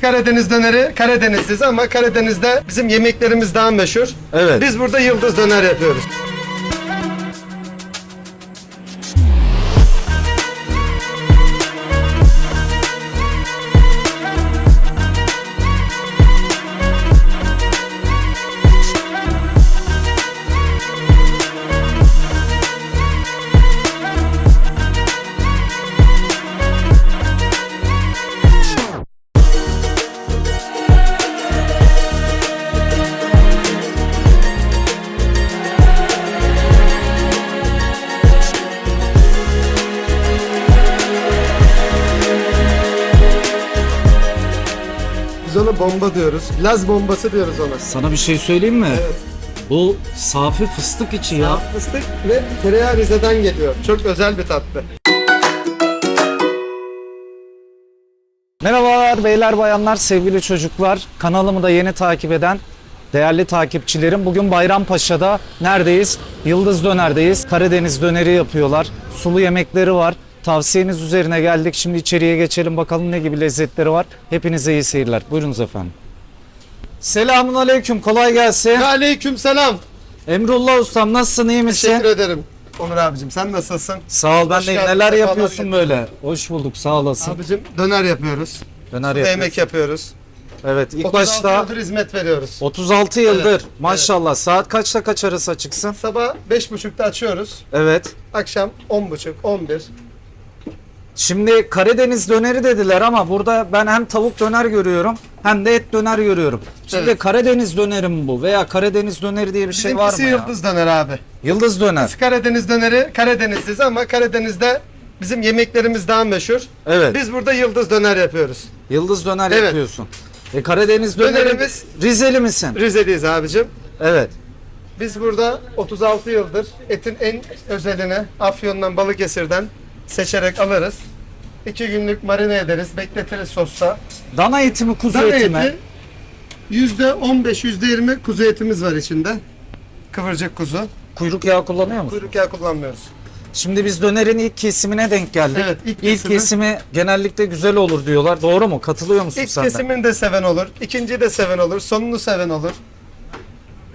Karadeniz döneri Karadenizliyiz ama Karadeniz'de bizim yemeklerimiz daha meşhur. Evet. Biz burada yıldız döner yapıyoruz. Bomba diyoruz. Laz bombası diyoruz ona. Sana bir şey söyleyeyim mi? Evet. Bu safi fıstık içi ya. Fıstık ve tereyağı Rize'den geliyor. Çok özel bir tatlı. Merhabalar beyler bayanlar sevgili çocuklar. Kanalımı da yeni takip eden değerli takipçilerim. Bugün Bayrampaşa'da neredeyiz? Yıldız Döner'deyiz. Karadeniz döneri yapıyorlar. Sulu yemekleri var. Tavsiyeniz üzerine geldik. Şimdi içeriye geçelim bakalım ne gibi lezzetleri var. Hepinize iyi seyirler. Buyurunuz efendim. Selamun aleyküm. Kolay gelsin. Aleyküm selam. Emrullah ustam nasılsın iyi misin? Teşekkür ederim. Onur abicim sen nasılsın? Sağ ol ben Hoş de geldin, neler sefalar yapıyorsun getirdin. böyle. Hoş bulduk sağ olasın. Abicim döner yapıyoruz. Döner Sulu yapıyorsun. yemek yapıyoruz. Evet ilk 36 başta yıldır hizmet veriyoruz. 36 yıldır Evet, maşallah. Saat kaçta kaç arası açıksın? Sabah 5.30'da açıyoruz. Evet. Akşam 10.30, 11. Şimdi Karadeniz döneri dediler ama burada ben hem tavuk döner görüyorum hem de et döner görüyorum. Şimdi Evet. Karadeniz döneri mi bu veya Karadeniz döneri diye bir şey var mı Bizimkisi ya? yıldız döner abi. Yıldız döner. Biz Karadeniz döneri Karadenizliyiz ama Karadeniz'de bizim yemeklerimiz daha meşhur. Evet. Biz burada yıldız döner yapıyoruz. Yıldız döner Evet. yapıyorsun. E Karadeniz döneri Dönerimiz- Rizeli misin? Rize'liyiz abicim. Evet. Biz burada 36 yıldır etin en özelini Afyon'dan Balıkesir'den seçerek alırız. İki günlük marine ederiz, bekletiriz sosta. Dana eti mi kuzu Dana eti mi? eti %15, %20 kuzu etimiz var içinde. Kıvırcık kuzu. Kuyruk yağı kullanıyor musun? Kuyruk yağı kullanmıyoruz. Şimdi biz dönerin ilk kesimine denk geldik. Evet, ilk ilk kesimi. kesimi genellikle güzel olur diyorlar. Doğru mu? Katılıyor musun İlk sen de? kesimini de seven olur, ikinci de seven olur, sonunu seven olur.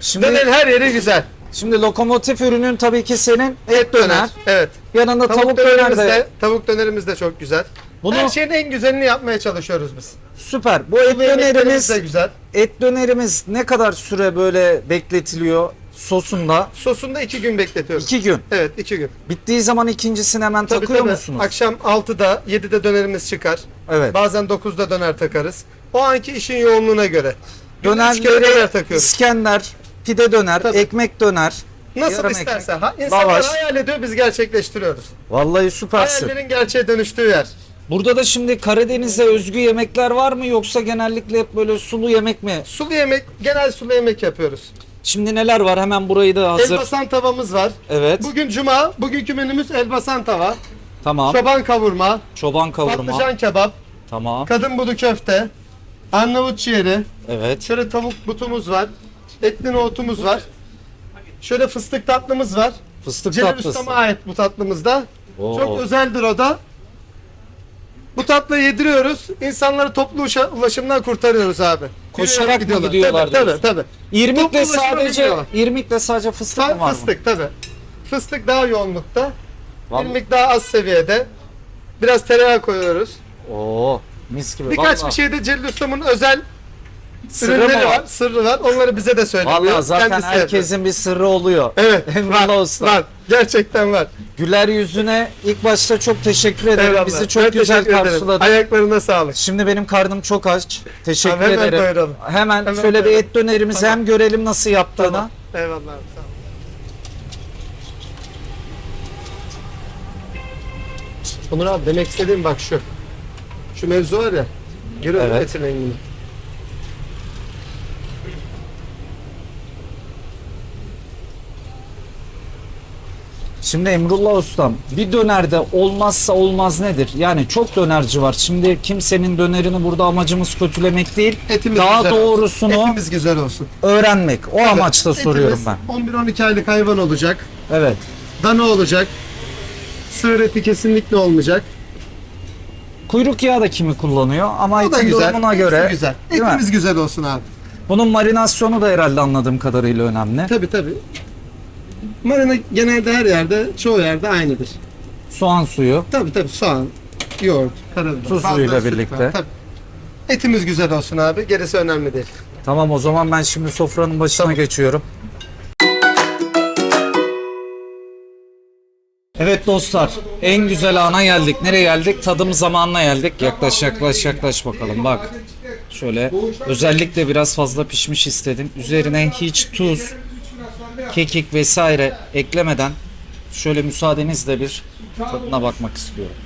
Şimdi, Dönerin her yeri güzel. Şimdi lokomotif ürünün tabii ki senin et döner. Evet. Yanında tavuk, Tavuk, döner de. tavuk dönerimiz de çok güzel. Bunu Her şeyin en güzelini yapmaya çalışıyoruz biz. süper. Bu et dönerimiz de güzel. et dönerimiz ne kadar süre böyle bekletiliyor sosunda? Sosunda iki gün bekletiyoruz. İki gün. Evet iki gün. Bittiği zaman ikincisini hemen Tabii, takıyor tabii. musunuz? Akşam 6'da 7'de dönerimiz çıkar. Evet. Bazen 9'da döner takarız. O anki işin yoğunluğuna göre. Dönerleri döner takıyoruz. İskender, pide döner, Tabii. ekmek döner. Nasıl yarım isterse. ekmek, Ha, insanlar lavaş. hayal ediyor biz gerçekleştiriyoruz. Vallahi süpersin. Hayallerin gerçeğe dönüştüğü yer. Burada da şimdi Karadeniz'e özgü yemekler var mı yoksa genellikle hep böyle sulu yemek mi? Sulu yemek, genel sulu yemek yapıyoruz. Şimdi neler var? Hemen burayı da hazır. Elbasan tavamız var. Evet. Bugün cuma, bugünkü menümüz elbasan tava, Tamam. çoban kavurma, Çoban kavurma. patlıcan kebap, Tamam. kadın budu köfte, Arnavut ciğeri, Evet. şöyle tavuk butumuz var, etli nohutumuz var. Şöyle fıstık tatlımız var. Fıstık Celil tatlısı. Usta'ma ait bu tatlımızda. Oo. Çok özeldir o da. Bu tatlıyı yediriyoruz. İnsanları toplu uşa- ulaşımdan kurtarıyoruz abi. Koşarak mı gidiyorlar Tabii tabii. diyorsun? tabii. İrmikle Toplu ulaşıma sadece irmikle sadece fıstık mı Fa- var mı? fıstık tabii. Fıstık daha yoğunlukta. Vallahi- İrmik daha az seviyede. Biraz tereyağı koyuyoruz. Oo. Mis gibi. Birkaç Vallahi. bir şey de Celil Usta'mın özel Sırrı ürünleri var? var? sırrı var. Onları bize de söylemiyor. Vallahi zaten herkesin bir sırrı oluyor. Evet. Emrullah var, Usta. Var. Gerçekten var. Güler yüzüne ilk başta çok teşekkür ederim. Eyvallah. Bizi çok Ben güzel teşekkür ederim. Ayaklarına sağlık. Şimdi benim karnım çok aç. Teşekkür Tamam, hemen ederim. doyuralım. Hemen, Hemen şöyle bir doyuralım. et dönerimizi Tamam. hem görelim nasıl yaptığını. Tamam. Eyvallah abi, sağ ol. Onur abi demek istediğim bak şu. Şu mevzu var ya. Görüyor musun Evet. etin rengini? Şimdi Emrullah Ustam bir dönerde olmazsa olmaz nedir? Yani çok dönerci var. Şimdi kimsenin dönerini burada amacımız kötülemek değil. Etimiz Daha güzel doğrusunu olsun. Etimiz güzel olsun. öğrenmek. O amaçla Etimiz soruyorum ben. 11-12 aylık hayvan olacak. Evet. Dana olacak. Sığır eti kesinlikle olmayacak. Kuyruk yağı da kimi kullanıyor ama O etin güzel. durumuna göre. güzel. Değil mi? Etimiz güzel olsun abi. Bunun marinasyonu da herhalde anladığım kadarıyla önemli. Tabii tabii. Marina genelde her yerde, çoğu yerde aynıdır. Soğan suyu. Tabii tabii soğan, yoğurt, karabiber. Bazen süt birlikte. var, Tabii. Etimiz güzel olsun abi. Gerisi önemli değil. Tamam o zaman ben şimdi sofranın başına geçiyorum. Evet dostlar en güzel ana geldik. Nereye geldik? Tadım zamanına geldik. Yaklaş yaklaş yaklaş bakalım bak. Şöyle özellikle biraz fazla pişmiş istedim. Üzerine hiç tuz, kekik vesaire eklemeden şöyle müsaadenizle bir tadına bakmak istiyorum.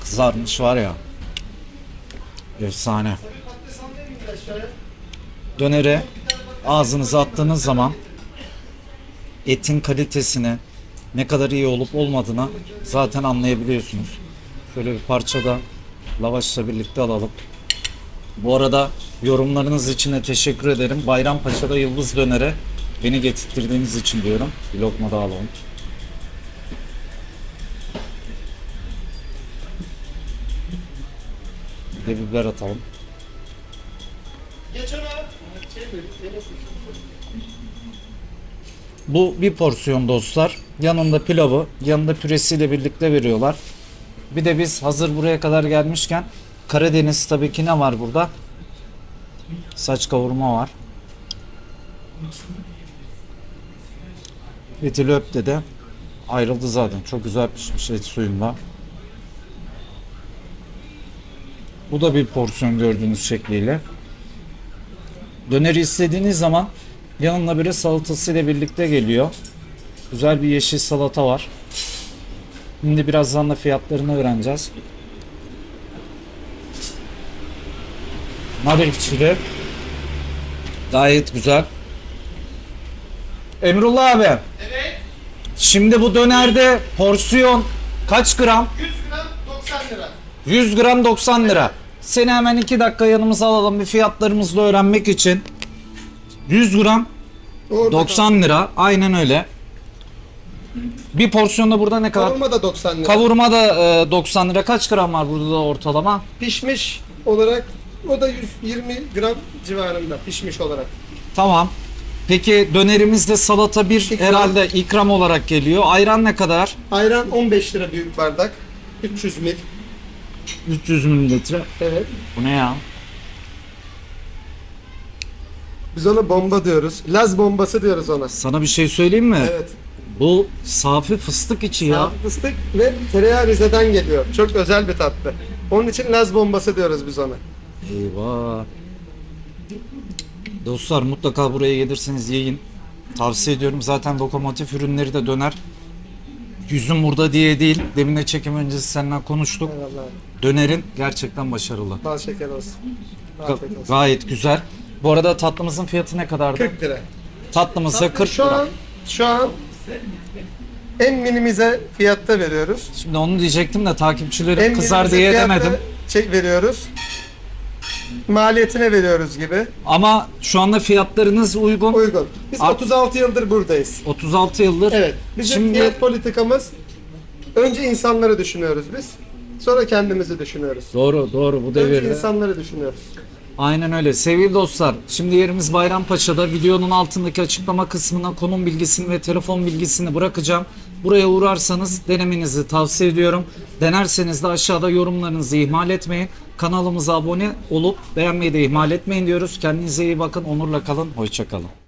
Kızarmış var ya. Efsane. Dönere ağzınıza attığınız zaman etin kalitesini ne kadar iyi olup olmadığını zaten anlayabiliyorsunuz. Şöyle bir parça da lavaşla birlikte alalım. Bu arada yorumlarınız için de teşekkür ederim. Bayrampaşa'da Yıldız Döner'e beni getirttirdiğiniz için diyorum. Bir lokma daha alalım. Bir de biber atalım. Bu bir porsiyon dostlar. Yanında pilavı, yanında püresiyle birlikte veriyorlar. Bir de biz hazır buraya kadar gelmişken Karadeniz tabii ki ne var burada? Saç kavurma var. Eti löpte de ayrıldı zaten. Çok güzel pişmiş et suyunda. Bu da bir porsiyon gördüğünüz şekliyle. Döneri istediğiniz zaman yanında böyle salatasıyla birlikte geliyor. Güzel bir yeşil salata var. Şimdi birazdan da fiyatlarını öğreneceğiz. Nar ekşili. Gayet güzel. Emrullah abi. Evet. Şimdi bu dönerde porsiyon kaç gram? 100 gram 90 lira. 100 gram 90 lira. Seni hemen 2 dakika yanımıza alalım bir fiyatlarımızı öğrenmek için. 100 gram Orada 90 lira. Aynen öyle. Bir porsiyonda burada ne kadar? Kavurma da 90 lira. Kavurma da e, 90 lira. Kaç gram var burada da ortalama? Pişmiş olarak o da 120 gram civarında pişmiş olarak. Tamam. Peki dönerimizde salata bir İkram. herhalde ikram olarak geliyor. Ayran ne kadar? Ayran 15 lira büyük bardak. 300 mil. 300 mililitre. Evet. Bu ne ya? Biz ona bomba diyoruz. Laz bombası diyoruz ona. Sana bir şey söyleyeyim mi? Evet. Bu safi fıstık içi ya. Sağ fıstık ve tereyağı Rize'den geliyor. Çok özel bir tatlı. Onun için Laz bombası diyoruz biz ona. Eyvah. Dostlar mutlaka buraya gelirseniz yiyin. Tavsiye ediyorum. Zaten lokomotif ürünleri de döner. Yüzüm burada diye değil. Demin de çekim öncesi seninle konuştuk. Eyvallah. Dönerin gerçekten başarılı. Bal şeker olsun. Ga- Afiyet olsun. gayet güzel. Bu arada tatlımızın fiyatı ne kadardı? 40 lira. Tatlımız da 40 şu lira. an şu an en minimize fiyatta veriyoruz. Şimdi onu diyecektim de takipçilerim En kızar minimize diye fiyatta demedim. Çek veriyoruz. Maliyetine veriyoruz gibi. Ama şu anda fiyatlarınız uygun. Uygun. Biz Abi- 36 yıldır buradayız. 36 yıldır. Evet. Bizim Şimdi fiyat politikamız önce insanları düşünüyoruz biz. Sonra kendimizi düşünüyoruz. doğru doğru bu Önce devirde. insanları düşünüyoruz. Aynen öyle. Sevgili dostlar, şimdi yerimiz Bayrampaşa'da. Videonun altındaki açıklama kısmına konum bilgisini ve telefon bilgisini bırakacağım. Buraya uğrarsanız denemenizi tavsiye ediyorum. Denerseniz de aşağıda yorumlarınızı ihmal etmeyin. Kanalımıza abone olup beğenmeyi de ihmal etmeyin diyoruz. Kendinize iyi bakın. Onurla kalın. Hoşça kalın.